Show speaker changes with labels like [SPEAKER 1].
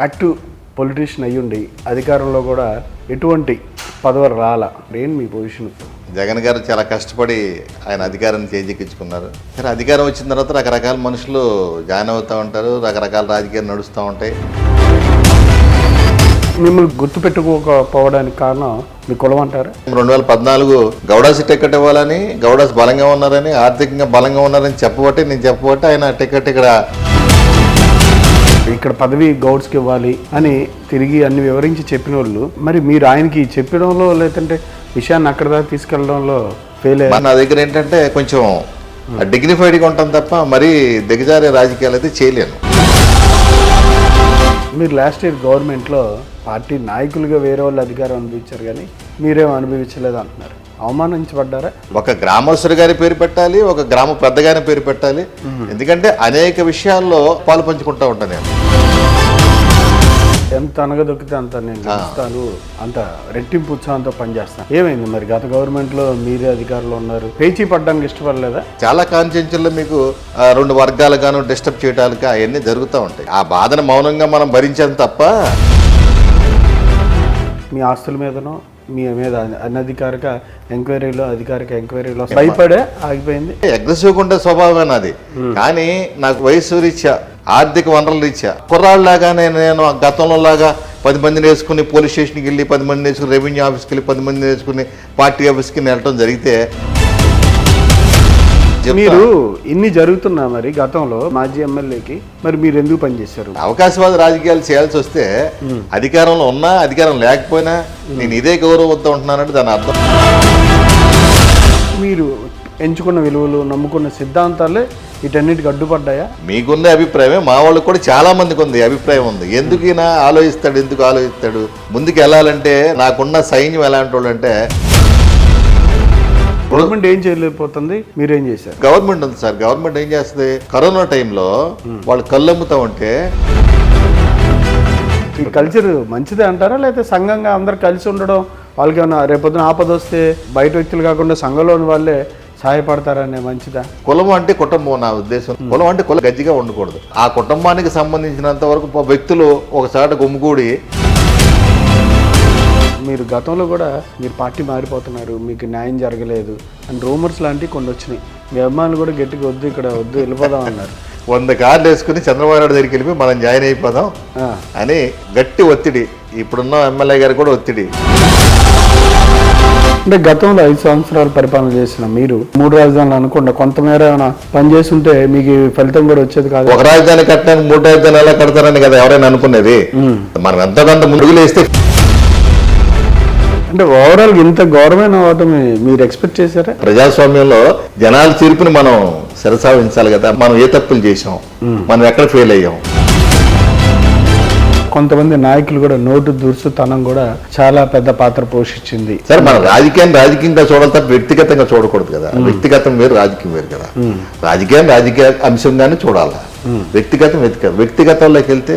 [SPEAKER 1] Active politician అయ్యుండి అధికారంలో కూడా ఎటువంటి పదవి రాల. ఏంటి మీ పొజిషన్.
[SPEAKER 2] జగన్ గారు చాలా కష్టపడి ఆయన అధికారాన్ని చేజిక్కించుకున్నారు సరే అధికారం వచ్చిన తర్వాత రకరకాల మనుషులు జాయిన్ అవుతూ ఉంటారు రకరకాల రాజకీయాలు నడుస్తూ ఉంటాయి.
[SPEAKER 1] మిమ్మల్ని గుర్తుపెట్టుకోకపోవడానికి కారణం మీ కులం అంటారా?
[SPEAKER 2] రెండు వేల పద్నాలుగు గౌడాస్ టికెట్ ఇవ్వాలని గౌడాస్ బలంగా ఉన్నారని ఆర్థికంగా బలంగా ఉన్నారని చెప్పబట్టి నేను చెప్పబట్టి ఆయన టికెట్ ఇక్కడ
[SPEAKER 1] ఇక్కడ పదవి గౌడ్స్కి ఇవ్వాలి అని తిరిగి అన్ని వివరించి చెప్పిన వాళ్ళు మరి మీరు ఆయనకి చెప్పడంలో లేదంటే విషయాన్ని అక్కడ దాకా తీసుకెళ్ళడంలో ఫెయిల్ అయ్యారు?
[SPEAKER 2] నా దగ్గర ఏంటంటే కొంచెం డిగ్నిఫైడ్గా ఉంటాం తప్ప మరీ దిగజారే రాజకీయాలు అయితే చేయలేను.
[SPEAKER 1] మీరు లాస్ట్ ఇయర్ గవర్నమెంట్లో పార్టీ నాయకులుగా వేరే వాళ్ళు అధికారం అనుభవించారు కానీ మీరేం అనుభవించలేదు అంటున్నారు. అవమానించబడ్డారా?
[SPEAKER 2] ఒక గ్రామస్తుడి గారి పేరు పెట్టాలి ఒక గ్రామ పెద్దగారి పేరు పెట్టాలి. ఎందుకంటే అనేక విషయాల్లో పాలు పంచుకుంటూ ఉంటాను నేను.
[SPEAKER 1] ఎంత అనగదొక్కితే అంత నేను గెలుస్తాను అంత రెట్టింపు ఉత్సాహంతో పనిచేస్తాను. ఏమైంది మరి? గత గవర్నమెంట్లో మీరే అధికారంలో ఉన్నారు. పేచీ పడడానికి ఇష్టపడలేదా?
[SPEAKER 2] చాలా కాన్షియన్స్లో మీకు ఆ, రెండు వర్గాలుగాను డిస్టర్బ్ చేయడానికి అవన్నీ జరుగుతూ ఉంటాయి. ఆ బాధను మౌనంగా మనం భరించాం తప్ప
[SPEAKER 1] మీ ఆస్తుల మీదనో మీ మీద అనధికారిక ఎంక్వైరీలో అధికారిక ఎంక్వైరీలో భయపడే? ఆగిపోయింది.
[SPEAKER 2] అగ్రెసివ్గా ఉండే స్వభావమే నాది. కానీ నాకు వయసు రీత్యా ఆర్థిక వనరుల రీత్యా కుర్రాళ్ళలాగానే నేను గతంలో లాగా పది మందిని వేసుకుని పోలీస్ స్టేషన్కి వెళ్ళి పది మందిని వేసుకుని రెవెన్యూ ఆఫీస్కి వెళ్ళి పది మందిని వేసుకుని పార్టీ ఆఫీస్కి వెళ్ళటం జరిగితే.
[SPEAKER 1] మీరు ఇన్ని జరుగుతున్నా మరి గతంలో మాజీ ఎమ్మెల్యేకి మరి మీరు ఎందుకు పనిచేశారు?
[SPEAKER 2] అవకాశవాద రాజకీయాలు చేయాల్సి వస్తే అధికారంలో ఉన్నా అధికారం లేకపోయినా నేను ఇదే గౌరవంతో ఉంటున్నానంటే దాని అర్థం.
[SPEAKER 1] మీరు ఎంచుకున్న విలువలు నమ్ముకున్న సిద్ధాంతాలే వీటన్నిటికి అడ్డుపడ్డాయా?
[SPEAKER 2] మీకున్న అభిప్రాయమే మా వాళ్ళకి కూడా చాలా మందికి ఉంది అభిప్రాయం ఉంది. ఎందుకు ఈయన ఆలోచిస్తాడు ఎందుకు ఆలోచిస్తాడు? ముందుకు వెళ్ళాలంటే నాకున్న సైన్యం ఎలాంటి వాళ్ళు అంటే
[SPEAKER 1] గవర్నమెంట్ ఏం చేయలేకపోతుంది? మీరేం చేశారు?
[SPEAKER 2] గవర్నమెంట్ ఉంది సార్. గవర్నమెంట్ ఏం చేస్తుంది? కరోనా టైంలో వాళ్ళు కళ్ళు అమ్ముతా ఉంటే
[SPEAKER 1] ఈ కల్చర్ మంచిదే అంటారా? లేకపోతే సంఘంగా అందరు కలిసి ఉండడం వాళ్ళకి ఏమైనా రేపొద్దున ఆపద వస్తే బయట వ్యక్తులు కాకుండా సంఘంలోని వాళ్ళే సహాయపడతారనే మంచిదా?
[SPEAKER 2] కులం అంటే కుటుంబం నా ఉద్దేశం. కులం అంటే కుల గజ్జిగా ఉండకూడదు ఆ కుటుంబానికి సంబంధించినంత వరకు వ్యక్తులు ఒకసారి గుమ్మిగూడి
[SPEAKER 1] మీరు గతంలో కూడా మీరు పార్టీ మారిపోతున్నారు మీకు న్యాయం జరగలేదు అని రూమర్స్ లాంటివి కొన్ని వచ్చినాయి. మీ అభిమానులు కూడా గట్టిగా వద్దు ఇక్కడ వద్దు వెళ్ళిపోదాం అన్నారు.
[SPEAKER 2] వంద కార్లు వేసుకుని చంద్రబాబు నాయుడు దగ్గరికి వెళ్ళిపోయి మనం జాయిన్ అయిపోదాం అని గట్టి ఒత్తిడి. ఇప్పుడున్న ఎమ్మెల్యే గారు కూడా ఒత్తిడి.
[SPEAKER 1] అంటే గతంలో ఐదు సంవత్సరాలు పరిపాలన చేసిన మీరు మూడు రాజధానులు అనుకుండా కొంతమేర పనిచేస్తుంటే మీకు ఫలితం కూడా వచ్చేది కాదు.
[SPEAKER 2] ఒక రాజధాని కట్టడానికి మూడు రాజధాని ఎలా కడతారని కదా ఎవరైనా అనుకునేది? మనం ఎంత కొంత ముందుకు లేస్తే
[SPEAKER 1] అంటే ఓవరాల్ ఇంత గౌరవమైన ఓటమి మీరు ఎక్స్పెక్ట్ చేశారా?
[SPEAKER 2] ప్రజాస్వామ్యంలో జనాల తీర్పుని మనం శిరసావించాలి కదా మనం ఏ తప్పులు చేసాం మనం ఎక్కడ ఫెయిల్ అయ్యాం.
[SPEAKER 1] కొంతమంది నాయకులు కూడా నోటు దురుసుతనం కూడా చాలా పెద్ద పాత్ర పోషించింది.
[SPEAKER 2] సరే మనం రాజకీయాన్ని రాజకీయంగా చూడాలి తప్ప వ్యక్తిగతంగా చూడకూడదు కదా. వ్యక్తిగతం వేరు రాజకీయం వేరు కదా. రాజకీయాన్ని రాజకీయ అంశంగానే చూడాలి. వ్యక్తిగతం వ్యక్తిగత వ్యక్తిగతంలోకి వెళ్తే